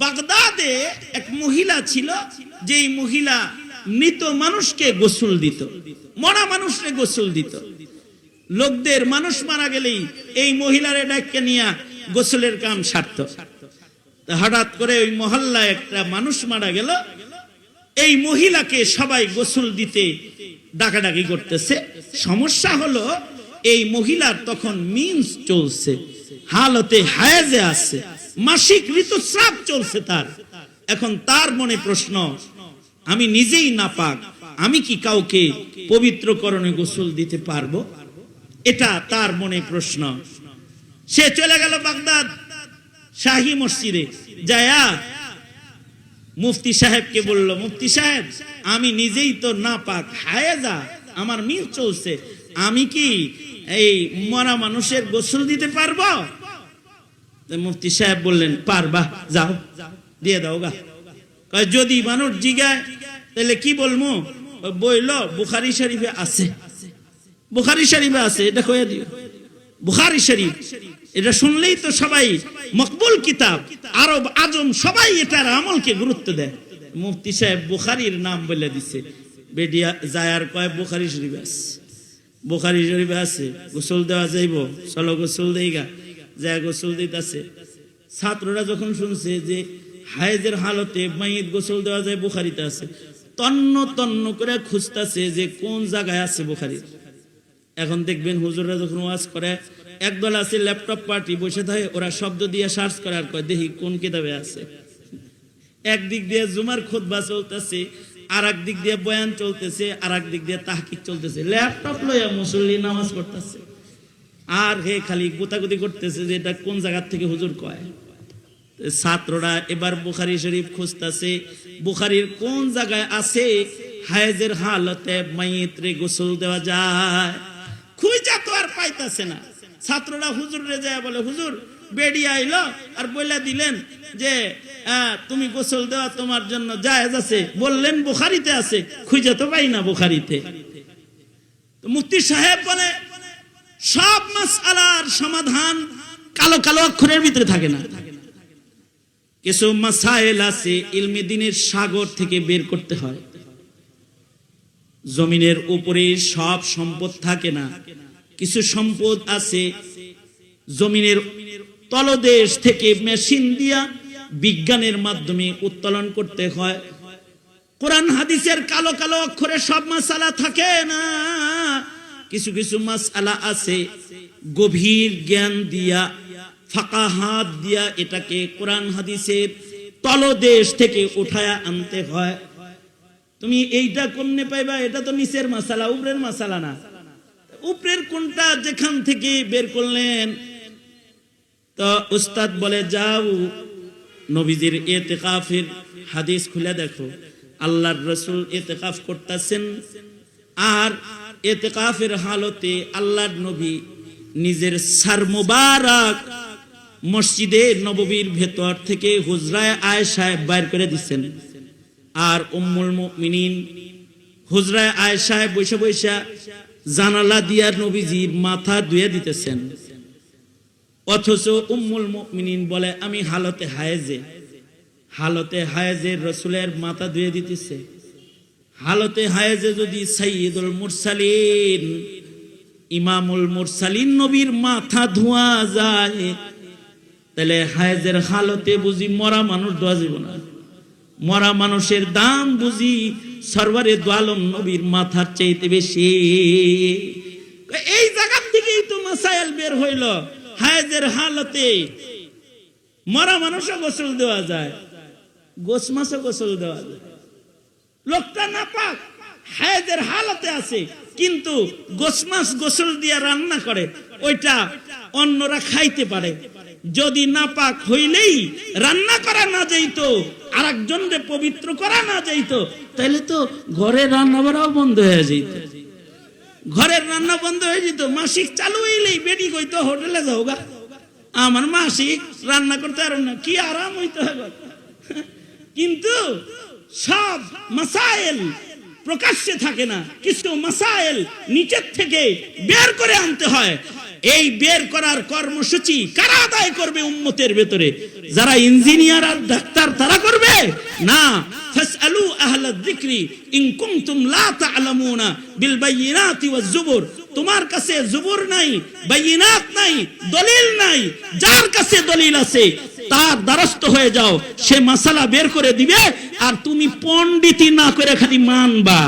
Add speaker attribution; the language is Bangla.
Speaker 1: বাগদাদে এক মহিলা ছিল, যেই মহিলা মৃত মানুষকে গোসল দিত, মরা মানুষকে গোসল দিত। লোকদের মানুষ মারা গেলেই এই মহিলার ডাককে নিয়ে গোসলের কাম সারত। হঠাৎ করে ওই মহল্লায় একটা মানুষ মারা গেল। এই মহিলাকে সবাই গোসল দিতে ডাকাডাকি করতেছে। সমস্যা হলো, এই মহিলার তখন মিন্স চলছে, হালতে হায়াজে আছে। মাসিক ঋতুস্রাব চলছে তার। এখন তার মনে প্রশ্ন, আমি নিজেই না পাক আমি কি কাউকে পবিত্রকরণে গোসল দিতে পারব? এটা তার মনে প্রশ্ন। সে চলে গেল বাগদাদ, শাহী মসজিদে। যায়া মুফতি সাহেবকে বলল, মুফতি সাহেব, আমি নিজেই তো না পাক হায়েজা, আমার মিল চলছে। আমি কি এই মরা মানুষের গোসল দিতে পারব? মুফতি সাহেব বললেন পার পারবা, যাও, দিয়ে দাও গা। যদি মানুষ জিগায়, তাহলে কি বলব বইল বুখারি শরীফে আছে। বুখারি শরীফে আছে, এটা কয়ে দিও। বুখারি শরীফ, এটা শুনলেই তো সবাই মকবুল কিতাব, আরব আজম সবাই এটার আমলকে গুরুত্ব দেয়। মুফতি সাহেব বুখারির নাম বলে দিছে। বেডিয়া জায়ার কয়, বুখারি শরীফ আছে। বুখারি শরীফে আছে, গোসল দেওয়া যাইব, চলো গোসল দেইগা যায় গোসল দিতেছে। ছাত্ররা যখন শুনছে যে হায়েজের হালতে মাইয়ের গোসল দেওয়া যায় বুখারিতে আছে, তন্ন তন্ন করে খুঁজতেছে যে কোন জায়গায় আছে বুখারি। এখন দেখবেন হুজুররা যখন ওয়াজ করে, একদল আছে ল্যাপটপ পার্টি বসে থাকে, ওরা শব্দ দিয়ে সার্চ করে আর কয়, দেখি কোন কিতাবে আছে? একদিক দিয়ে জুমার খুতবা চলতেছে আর এক দিক দিয়ে বয়ান চলতেছে আর এক দিক দিয়ে তাহকিক চলতেছে। ল্যাপটপ লইয়া মুসল্লি নামাজ পড়তেছে। আর হে খালি গুতাগুতি করতেছে যে এটা কোন জায়গার থেকে হুজুর কয়? ছাত্ররা এবার বুখারি শরীফ খুঁজতেছে, বুখারির কোন জায়গায় আছে? হায়েজের হালতে মাইত্রে গোসল দেওয়া যায়। খুঁজা তো আর পাইতাছে না। ছাত্ররা হুজুর রে যায় বলে, হুজুর, বেডি আইলো আর বইলা দিলেন যে তুমি গোসল দেওয়া তোমার জন্য জায়েজ আছে। বললেন, বুখারিতে আছে। খুঁজে তো পাই না বুখারিতে। মুফতি সাহেব বলে সব মাসআলার সমাধান কালো কালো অক্ষরের ভিতরে থাকে না। কিছু মাসাইল আছে ইলমে দিনের সাগর থেকে বের করতে হয়। জমিনের উপরে সব সম্পদ থাকে না। কিছু সম্পদ আছে জমিনের তলদেশ থেকে মেশিন দিয়া বিজ্ঞানের মাধ্যমে উত্তোলন করতে হয়। কোরআন হাদিসের কালো কালো অক্ষরে সব মাসালা থাকে না। কিছু কিছু মাসালা আছে, গভীর জ্ঞান দিয়া, ফাঁকা হাত দিয়া এটাকে কোরআন হাদিসের তলদেশ থেকে উঠায়া আনতে হয়। তুমি এইটা কোননে পাইবা, এটা তো নিচের মাসালা উপরের মাসালা না। উপরের কোনটা যেখান থেকে বের করলেন? তো উস্তাদ বলে, যাও নবীজির এতেকাফের হাদিস খুলে দেখো। আল্লাহর রসুল এতেকাফ করতেছেন আর এতেকাফের হালতে আল্লাহর নবী নিজের সার মুবারক মসজিদে নববীর ভেতর থেকে হুজরায় আয়েশায় বাইর করে দিচ্ছেন আর উম্মুল মুমিনিন হুজরায় আয়েশায় বৈশা বৈশা জানালা দিয়ার নবীজির মাথা ধুয়ে দিতেছেন। অথচ উম্মুল মুমিনিন বলে, আমি হালতে হায়েজে। হালতে হায়েজে রসুলের মাথা ধুয়ে দিতেছে। হালতে হায়েজে যদি সাইয়দুল মুরসালিন, ইমামুল মুরসালিন নবীর মাথা ধোয়া যায়, তাহলে হায়েজের হালতে বুঝি মরা মানুষ ধোয়া যাব না। মরা মানুষের দাম বুঝি সরবারে দোয়ালম নবীর মাথার চাইতে বেশি। এই জায়গা থেকেই তো মাসাইল বের হইল, হায়েজের হালতে মরা মানুষও গোসল দেওয়া যায়, গোস মাছও গোসল দেওয়া যায়। লোকটা না পাক হায়েজের হালতে আছে, কিন্তু গোস মাছ গোসল দিয়ে রান্না করে, ওইটা অন্যরা খাইতে পারে। যদি না পাক হইলেই রান্না করা না যাইত আর একজনকে পবিত্র করা না যাইত তাহলে তো ঘরের রান্না বাড়াও বন্ধ হয়ে যেত ঘরের রান্না বন্ধ হয়ে যেত, মাসিক চালু হইলেই বেটি কইতো হোটেলে যাও গা। আমার মাসিক রান্না করতে পারো না, কি আরাম হইতে হবে কিন্তু সব মাসাইল প্রকাশ্যে থাকে না। কিছু মাসাইল নিচের থেকে বের করে আনতে হয়। এই বের করার কর্মসূচি কারা আদায় করবে উম্মতের ভেতরে? যারা ইঞ্জিনিয়ার আর ডাক্তার তারা করবে? না। ফাসআলু আহলা যিকরি ইন কুনতুম লা তা'লামুনা বিল বাইয়িনাতি ওয়াজ জুবুর তোমার কাছে জুবুর নাই, বাইনাত নাই, দলিল নাই, যার কাছে দলিল আছে, তার দ্বারস্থ হয়ে যাও, সে মাসালা বের করে দিবে, আর তুমি পণ্ডিতি না করে খালি মানবা।